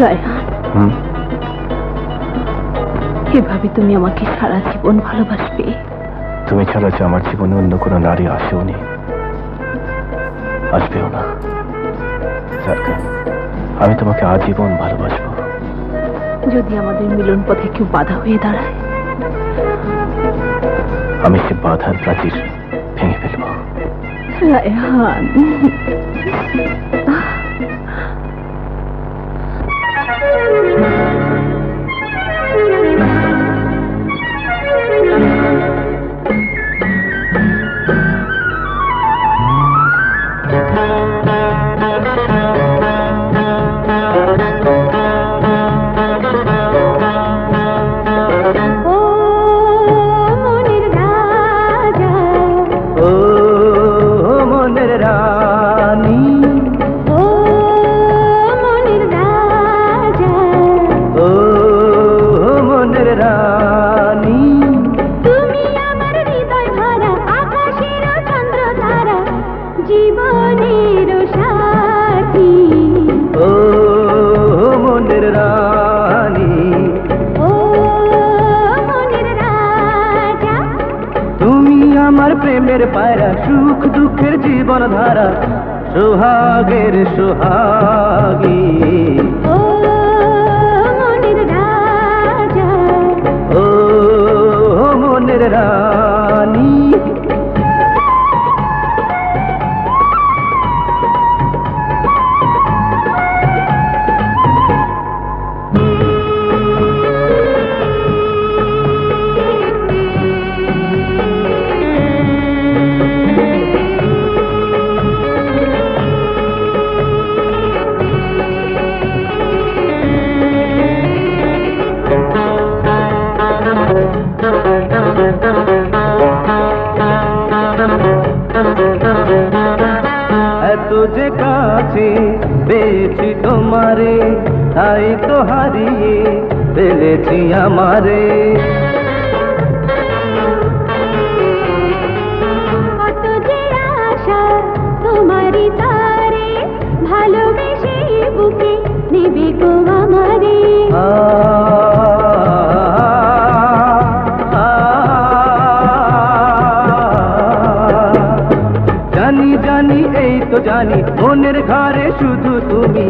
রায়হান এভাবে তুমি আমাকে সারা জীবন ভালোবাসবে। তুমি ছাড়া যে আমার জীবনে অন্য কোনো নারী আসেওনি আসবেও না। সরকার আমি তোমাকে আজীবন ভালোবাসবো। যদি আমাদের মিলন পথে কেউ বাধা হয়ে দাঁড়ায়। আমি সে বাধার প্রাচীর ভেঙে ফেলব। রায়হান। রানী। তুমি আমার হৃদয় ভরা আকাশের চন্দ্র তারা জীবনের সাথী। ও মনের রানী। ও মনের রাজা। তুমি আমার প্রেমের পায়রা সুখ দুঃখের জীবন ধারা সোহাগের সোহাগী। ও রানী এত যে কাছে পেয়েছি তোমারে তাই তো হারিয়ে ফেলেছি আমারে তো জানি মনের ঘরে শুধু তুমি।